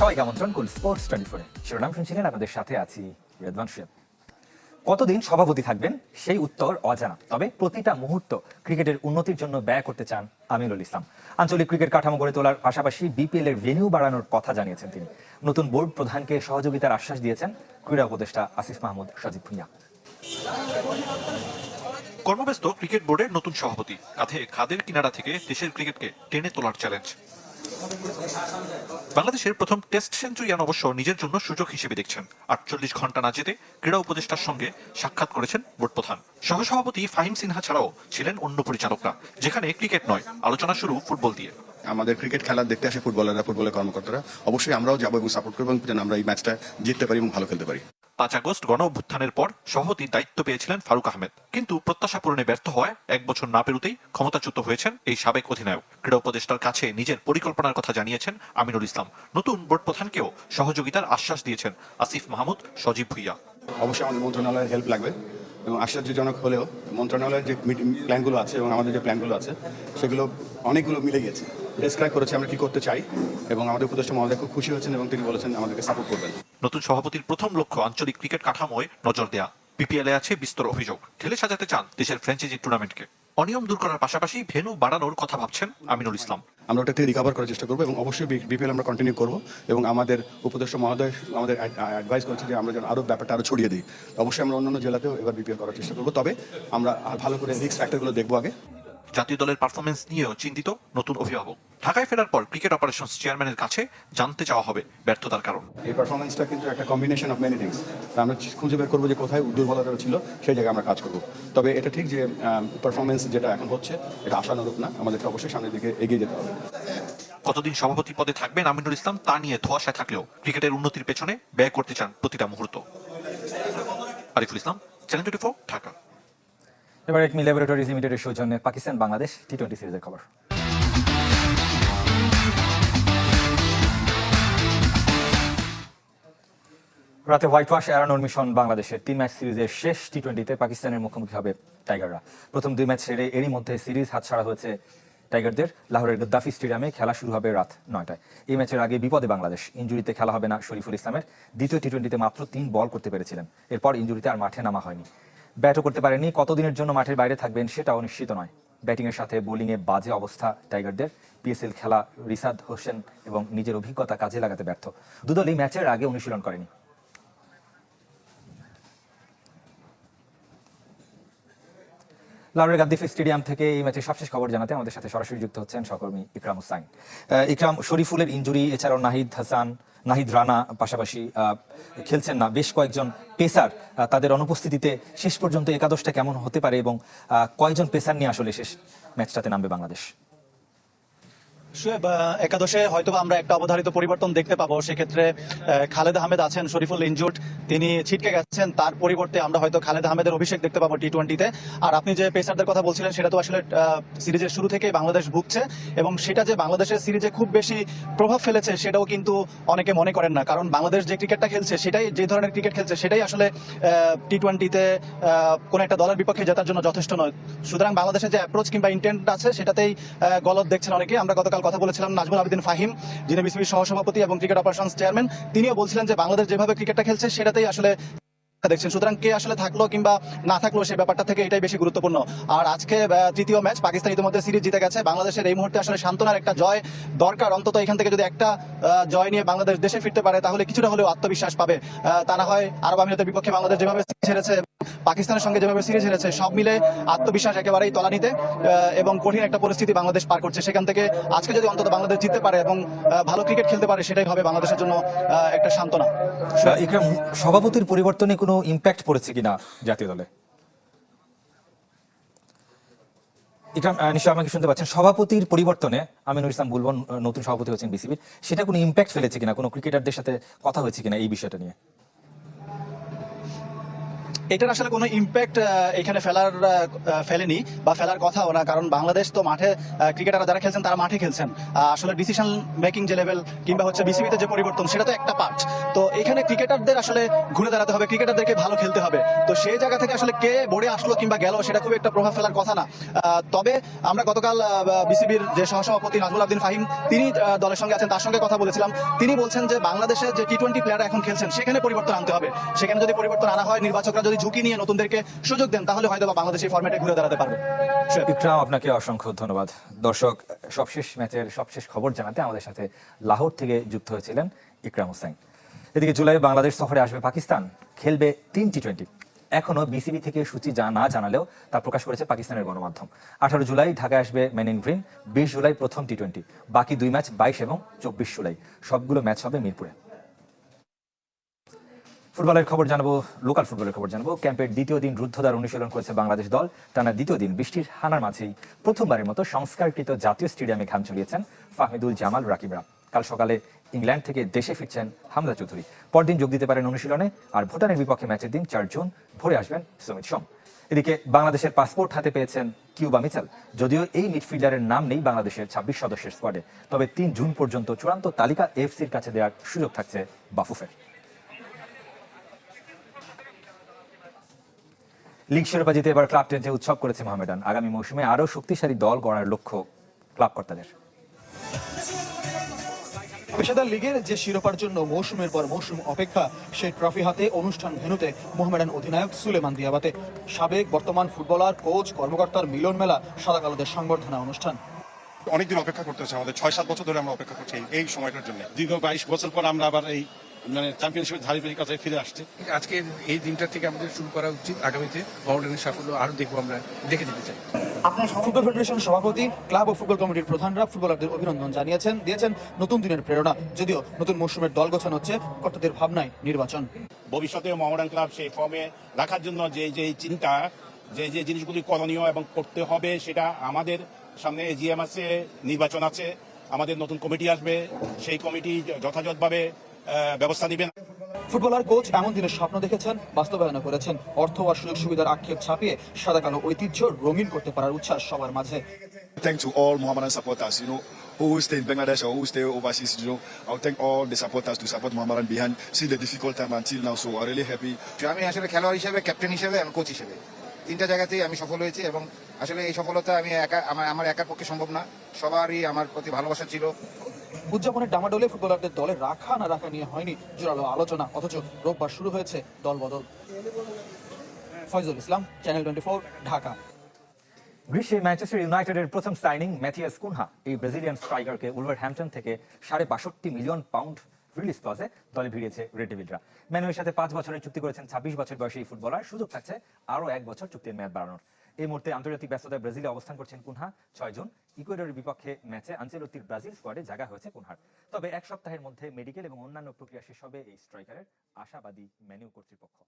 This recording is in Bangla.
সবাইকে আমন্ত্রণ স্পোর্টস টোয়েন্টি ফোরে শিরোনাম শুনছিলেন আপনাদের সাথে আছি শুয়েব কতদিন সভাপতি থাকবেন? সেই উত্তর অজানা। তবে প্রতিটা মুহূর্ত ক্রিকেটের উন্নতির জন্য ব্যয় করতে চান আমিনুল ইসলাম। আঞ্চলিক ক্রিকেট কাঠামো গড়ে তোলার পাশাপাশি বিপিএল এর ভেনিউ বাড়ানোর কথা জানিয়েছেন তিনি। নতুন বোর্ড প্রধানকে সহযোগিতার আশ্বাস দিয়েছেন ক্রীড়া উপদেষ্টা আসিফ মাহমুদ সজীব ভুঁইয়া। কর্মব্যস্ত ক্রিকেট বোর্ডের নতুন সভাপতি। কাঁধে খাদের কিনারা থেকে দেশের ক্রিকেটকে টেনে তোলার চ্যালেঞ্জ বাংলাদেশের প্রথম টেস্ট সেঞ্চুরিয়ান অবশ্য নিজের জন্য সুযোগ হিসেবে দেখছেন। আটচল্লিশ ঘণ্টা না যেতে ক্রীড়া উপদেষ্টার সঙ্গে সাক্ষাৎ করেছেন বোর্ড প্রধান। সহসভাপতি ফাহিম সিনহা ছাড়াও ছিলেন অন্য পরিচালকরা, যেখানে ক্রিকেট নয়, আলোচনা শুরু ফুটবল দিয়ে। আমাদের ক্রিকেট খেলা দেখতে আসে ফুটবলাররা, ফুটবলের কর্মকর্তারা। অবশ্যই আমরাও যাব এবং সাপোর্ট করব যেন আমরা এই ম্যাচটা জিততে পারি এবং ভালো খেলতে পারি। পাঁচ আগস্ট গণ অভ্যুত্থানের পর সভাপতির দায়িত্ব পেয়েছিলেন ফারুক আহমেদ। কিন্তু প্রত্যাশা পূরণে ব্যর্থ হওয়ায় এক বছর না পেরুতেই ক্ষমতাচ্যুত হয়েছেন এই সাবেক অধিনায়ক। ক্রীড়া উপদেষ্টার কাছে নিজের পরিকল্পনার কথা জানিয়েছেন আমিনুল ইসলাম। নতুন বোর্ড প্রধানকেও সহযোগিতার আশ্বাস দিয়েছেন আসিফ মাহমুদ, সজীব ভুইয়া। অবশ্যই আমাদের মন্ত্রণালয়ের হেল্প লাগবে এবং আশ্চর্যজনক হলেও মন্ত্রণালয়ের যে প্ল্যানগুলো আছে এবং আমাদের যে প্ল্যানগুলো আছে, সেগুলো অনেকগুলো মিলে গেছে ডেসক্রাইব করেছে আমরা কি করতে চাই? এবং আমাদের উপদেষ্টা মহোদয় খুব খুশি হয়েছেন এবং তিনি বলেছেন আমাদেরকে সাপোর্ট করবেন। নতুন সভাপতির প্রথম লক্ষ্য আঞ্চলিক ক্রিকেট কাঠামোয় নজর দেয়া। বিপিএল এ আছে বিস্তর অভিযোগ। ঠেলে সাজাতে চান দেশের ফ্র্যাঞ্চাইজি টুর্নামেন্টকে অনিয়ম দূর করার পাশাপাশি ভেন্যু বাড়ানোর কথা ভাবছেন আমিনুল ইসলাম। আমরা ওটা থেকে রিকভার করার চেষ্টা করব এবং অবশ্যই বিপিএল আমরা কন্টিনিউ করব এবং আমাদের উপদেষ্টা মহোদয় আমাদের অ্যাডভাইস করেছে যে আমরা যেন আরও ব্যাপারটা আরও ছড়িয়ে দিই। অবশ্যই আমরা অন্যান্য জেলাতেও এবার বিপিএল করার চেষ্টা করব। তবে আমরা আর ভালো করে রিস্ক ফ্যাক্টরগুলো দেখব আগে। জাতীয় দলের পারফরমেন্স নিয়েও চিন্তিত নতুন অভিভাবক। ঢাকায় ফেরার পর ক্রিকেট অপারেশনস চেয়ারম্যানের কাছে জানতে চাওয়া হবে ব্যর্থতার কারণ। এই পারফরমেন্সটা কিন্তু একটা কম্বিনেশন অফ মেনি থিংস আমরা খুঁজে বের করব যে কোথায় দুর্বলতা ছিল সেই জায়গায় আমরা কাজ করব। তবে এটা ঠিক যে পারফরমেন্স যেটা এখন হচ্ছে এটা আশানুরূপ না আমাদেরকে অবশ্যই সামনের দিকে এগিয়ে যেতে হবে। কতদিন সভাপতি পদে থাকবেন আমিনুল ইসলাম তা নিয়ে ধোয়াশায় থাকলেও ক্রিকেটের উন্নতির পেছনে ব্যয় করতে চান প্রতিটা মুহূর্ত। Ariful Islam channel twenty four Dhaka. এবার একমি ল্যাবরেটরিজ লিমিটেডের সৌজন্যে পাকিস্তান বাংলাদেশ টি টোয়েন্টি সিরিজের খবর। রাতে হোয়াইট ওয়াশ এড়ানোর মিশন বাংলাদেশের তিন ম্যাচ সিরিজের শেষ টি টোয়েন্টিতে পাকিস্তানের মুখোমুখি হবে টাইগাররা। প্রথম দুই ম্যাচ সেরে এরই মধ্যে সিরিজ হাতছাড়া হয়েছে টাইগারদের। লাহোরের গদ্দাফি স্টেডিয়ামে খেলা শুরু হবে রাত নয়টায়। এই ম্যাচের আগে বিপদে বাংলাদেশ। ইঞ্জুরিতে খেলা হবে না শরীফুল ইসলামের। দ্বিতীয় টি টোয়েন্টিতে মাত্র তিন বল করতে পেরেছিলেন। এরপর ইঞ্জুরিতে আর মাঠে নামা হয়নি। ব্যাটও করতে পারেনি কতদিনের জন্য মাঠের বাইরে থাকবেন সেটাও নিশ্চিত নয়। ব্যাটিংয়ের সাথে বোলিংয়ে বাজে অবস্থা টাইগারদের। পিএসএল খেলা রিসাদ হোসেন এবং নিজের অভিজ্ঞতা কাজে লাগাতে ব্যর্থ। দুদলই ম্যাচের আগে অনুশীলন করেনি। লাউরের গাদ্দিফ স্টেডিয়াম থেকে এই ম্যাচের সবশেষ খবর জানাতে আমাদের সাথে সরাসরি যুক্ত হচ্ছেন সহকর্মী ইকরাম হুসাইন। ইকরাম, শরীফুলের ইঞ্জুরি, এছাড়াও নাহিদ হাসান, নাহিদ রানা পাশাপাশি খেলছেন না বেশ কয়েকজন পেসার। তাদের অনুপস্থিতিতে শেষ পর্যন্ত একাদশটা কেমন হতে পারে এবং কয়েকজন পেসার নিয়ে আসলে শেষ ম্যাচটাতে নামবে বাংলাদেশ? একাদশে হয়তো আমরা একটা অবধারিত পরিবর্তন দেখতে পাবো। সেক্ষেত্রে খালেদ আহমেদ আছেন, শরীফুল ইনজুট, তিনি ছিটকে গেছেন। তার পরিবর্তে আমরা হয়তো খালেদ আহমেদের অভিষেক দেখতে পাবো টি টোয়েন্টিতে আর আপনি যে পেসারদের কথা বলছিলেন, সেটা তো আসলে সিরিজের শুরু থেকেই বাংলাদেশ ভুগছে। এবং সেটা যে বাংলাদেশের সিরিজে খুব বেশি প্রভাব ফেলেছে, সেটাও কিন্তু অনেকে মনে করেন না। কারণ বাংলাদেশ যে ক্রিকেটটা খেলছে, সেটাই, যে ধরনের ক্রিকেট খেলছে, সেটাই আসলে টি টোয়েন্টিতে কোনো একটা দলের বিপক্ষে জেতার জন্য যথেষ্ট নয়। সুতরাং বাংলাদেশের যে অ্যাপ্রোচ কিংবা ইন্টেন্ট আছে, সেটাতেই গলত দেখছেন অনেকে। আমরা গতকাল কথা বলেছিলাম নাজমুল আবেদিন ফাহিম, যিনি বিসিবির সহসভাপতি এবং ক্রিকেট অপারেশনস চেয়ারম্যান তিনিও বলছিলেন যে বাংলাদেশ যেভাবে ক্রিকেটটা খেলছে, সেটাতেই আসলে দেখছেন। সুতরাং কে আসলে থাকল কিংবা না থাকল সেই ব্যাপারটা থেকে এটাই বেশি গুরুত্বপূর্ণ। আর আজকে তৃতীয় ম্যাচ পাকিস্তান ইতিমধ্যে সিরিজ জিতে গেছে। বাংলাদেশের এই মুহূর্তে আসলে সান্ত্বনার একটা জয় দরকার। অন্তত এখান থেকে যদি একটা জয় নিয়ে বাংলাদেশ দেশে ফিরতে পারে, তাহলে কিছুটা হলেও আত্মবিশ্বাস পাবে। তা না হয় আরব আমিরাতের বিপক্ষে বাংলাদেশ যেভাবে হেরেছে পাকিস্তানের সঙ্গে যেভাবে সিরিজ হেরেছে সব মিলে আত্মবিশ্বাস একেবারেই তলানিতে এবং কঠিন একটা পরিস্থিতি বাংলাদেশ পার করছে। সেখান থেকে আজকে যদি অন্তত বাংলাদেশ জিততে পারে এবং ভালো ক্রিকেট খেলতে পারে সেটাই হবে বাংলাদেশের জন্য একটা সান্ত্বনা। ইকরাম সভাপতির পরিবর্তনে কোনো ইম্প্যাক্ট পড়েছে কিনা জাতীয় দলে? ইকরাম আহ, নিশ্চয়ই আমাকে শুনতে পাচ্ছেন। সভাপতির পরিবর্তনে আমিনুল ইসলাম বুলবন নতুন সভাপতি হচ্ছেন বিসিবির। সেটা কোনো ইম্প্যাক্ট ফেলেছে কিনা? কোনো ক্রিকেটারদের সাথে কথা হয়েছে কিনা এই বিষয়টা নিয়ে? এটার আসলে কোনো ইম্প্যাক্ট এখানে ফেলার ফেলেনি বা ফেলার কথাও না। কারণ বাংলাদেশ তো মাঠে ক্রিকেটাররা যারা খেলছেন তারা মাঠে খেলছেন। আসলে ডিসিশন মেকিং যে লেভেল কিংবা হচ্ছে বিসিবিতে যে পরিবর্তন, সেটা তো একটা পার্ট তো এখানে ক্রিকেটারদের আসলে ঘুরে দাঁড়াতে হবে, ক্রিকেটারদেরকে ভালো খেলতে হবে। তো সেই জায়গা থেকে আসলে কে বোর্ডে আসলো কিংবা গেল, সেটা খুব একটা প্রভাব ফেলার কথা না। তবে আমরা গতকাল বিসিবির যে সহসভাপতি নাজমুল আবদিন ফাহিম, তিনি দলের সঙ্গে আছেন, তার সঙ্গে কথা বলেছিলাম। তিনি বলছেন যে বাংলাদেশের যে টি টোয়েন্টি প্লেয়ার এখন খেলছেন, সেখানে পরিবর্তন আনতে হবে। সেখানে যদি পরিবর্তন আনা হয়, নির্বাচকরা যদি ঝুঁকি নিয়ে নতুনদেরকে সুযোগ দেন, তাহলে হয়তো বাংলাদেশ এই ফর্মেটে ঘুরে দাঁড়াতে পারবে। ইকরাম, আপনাকে অসংখ্য ধন্যবাদ। দর্শক, সবশেষ ম্যাচের সবশেষ খবর জানাতে আমাদের সাথে লাহোর থেকে যুক্ত হয়েছিলেন ইকরাম হোসেন। এদিকে জুলাই বাংলাদেশ সফরে আসবে পাকিস্তান, খেলবে তিন টি টোয়েন্টি এখনও বিসিবি থেকে সূচি যা না জানালেও তা প্রকাশ করেছে পাকিস্তানের গণমাধ্যম। আঠারো জুলাই ঢাকায় আসবে মেনিন গ্রিন বিশ জুলাই প্রথম টি টোয়েন্টি বাকি দুই ম্যাচ বাইশ এবং চব্বিশ জুলাই। সবগুলো ম্যাচ হবে মিরপুরে। ফুটবলের খবর জানাব লোকাল ফুটবলের খবর জানাব। ক্যাম্পের দ্বিতীয় দিন রুদ্ধদ্বার অনুশীলন করেছে বাংলাদেশ দল। টানা দ্বিতীয় দিন বৃষ্টির হানার মাঝেই প্রথমবারের মতো সংস্কারকৃত জাতীয় স্টেডিয়ামে ঘাম চলিয়েছেন ফাহমিদুল জামাল রাকিবরা। কাল সকালে ইংল্যান্ড থেকে দেশে ফিরছেন হামজা চৌধুরী। পরদিন যোগ দিতে পারেন অনুশীলনে, আর ভুটানের বিপক্ষে ম্যাচের দিন চার জুন ভোরে আসবেন সুমিত সোম। এদিকে বাংলাদেশের পাসপোর্ট হাতে পেয়েছেন কিউবা মিচেল। যদিও এই মিডফিল্ডারের নাম নেই বাংলাদেশের ছাব্বিশ সদস্যের স্কোয়াডে তবে তিন জুন পর্যন্ত চূড়ান্ত তালিকা এফসির কাছে দেওয়ার সুযোগ থাকছে বাফুফের। লিগ শিরোপা জিতে এবার ক্লাব টেন্টে উৎসব করেছে মোহামেডান। আগামী মৌসুমে আরও শক্তিশালী দল গড়ার লক্ষ্য ক্লাব কর্তাদের পেশাদার লিগের যে শিরোপার জন্য মৌসুমের পর মৌসুম অপেক্ষা সেই ট্রফি হাতে অনুষ্ঠান ভেনুতে মোহামেডান অধিনায়ক সুলেমান দিয়াবাতে। সাবেক বর্তমান ফুটবলার কোচ কর্মকর্তার মিলন মেলা সাদা কালোদের সংবর্ধনা অনুষ্ঠান। অনেকদিন অপেক্ষা করতে হচ্ছে আমাদের ছয় সাত বছর ধরে আমরা অপেক্ষা করছি এই- এই সময়টার জন্য। দীর্ঘ বাইশ বছর পর আমরা আবার এই মানে চ্যাম্পিয়নশিপের ধারি কাছে ফিরে আসছি। আজকে এই দিনটা থেকে আমাদের শুরু করা উচিত। আগামীতে মডার্নের সাফল্য আরও দেখব আমরা দেখে যেতে চাই। ফুটবল ফেডারেশন সভাপতি ক্লাব ও ফুটবল কমিটির প্রধানরা ফুটবলারদের অভিনন্দন জানিয়েছেন দিয়েছেন নতুন দিনের প্রেরণা যদিও নতুন মৌসুমের দল গঠন হচ্ছে কর্তাদের ভাবনায় নির্বাচন। ভবিষ্যতে মোহামেডান ক্লাব সেই ফর্মে রাখার জন্য যে যে চিন্তা যে যে জিনিসগুলি করণীয় এবং করতে হবে সেটা আমাদের সামনে এজিএম আছে নির্বাচন আছে আমাদের নতুন কমিটি আসবে সেই কমিটি যথাযথভাবে ব্যবস্থা নেবেন। ফুটবলার কোচ এমন দিনের স্বপ্ন দেখেছেন বাস্তবায়ন করেছেন। অর্থ আর সুযোগ সুবিধার আক্ষেপ ছাপিয়ে সাদা কালো ঐতিহ্য রঙিন করতে পারার উচ্ছ্বাস সবার মাঝে। Thank to all Mohammedan supporters, you know, who stay in Bangladesh or who stay overseas, you know. I would thank all the supporters to support Mohammedan behind, see the difficult time until now, so I'm really happy. আমি আসলে খেলোয়াড় হিসেবে ক্যাপ্টেন হিসেবে এবং কোচ হিসেবে তিনটা জায়গাতেই আমি সফল হয়েছি এবং আসলে এই সফলতা আমি একা আমার আমার একার পক্ষে সম্ভব না। সবারই আমার প্রতি ভালোবাসা ছিল। উদযাপনের ডামাডোলে ফুটবলারদের দলে রাখা না রাখা নিয়ে হয়নি জোরালো আলোচনা, অথচ রোববার শুরু হয়েছে দল বদল ফয়জুল ইসলাম চ্যানেল টোয়েন্টি ঢাকা। গ্রীষ্মে ম্যানচেস্টার ইউনাইটেডের প্রথম সাইনিং ম্যাথিয়াস কুনহা, এই ব্রাজিলিয়ান স্ট্রাইকারকে থেকে সাড়ে বাষট্টি মিলিয়ন পাউন্ড রিলিজ ক্লজে দলে ভিড়িয়েছে রেড ম্যানুয়ের সাথে পাঁচ বছরের চুক্তি করেছেন ছাব্বিশ বছর বয়সী এই ফুটবলার। সুযোগ থাকছে আরও এক বছর চুক্তির মেয়াদ বাড়ানোর। এই মুহূর্তে আন্তর্জাতিক ব্যস্ততায় ব্রাজিলে অবস্থান করছেন কুনহা, ছয় জন। ইকুয়েডরের বিপক্ষে ম্যাচে আঞ্চলতির ব্রাজিল স্কোয়াডে জায়গা হয়েছে কুনহার। তবে এক সপ্তাহের মধ্যে মেডিকেল এবং অন্যান্য প্রক্রিয়া শেষ হবে এই স্ট্রাইকারের আশাবাদী ম্যানিউ কর্তৃপক্ষ।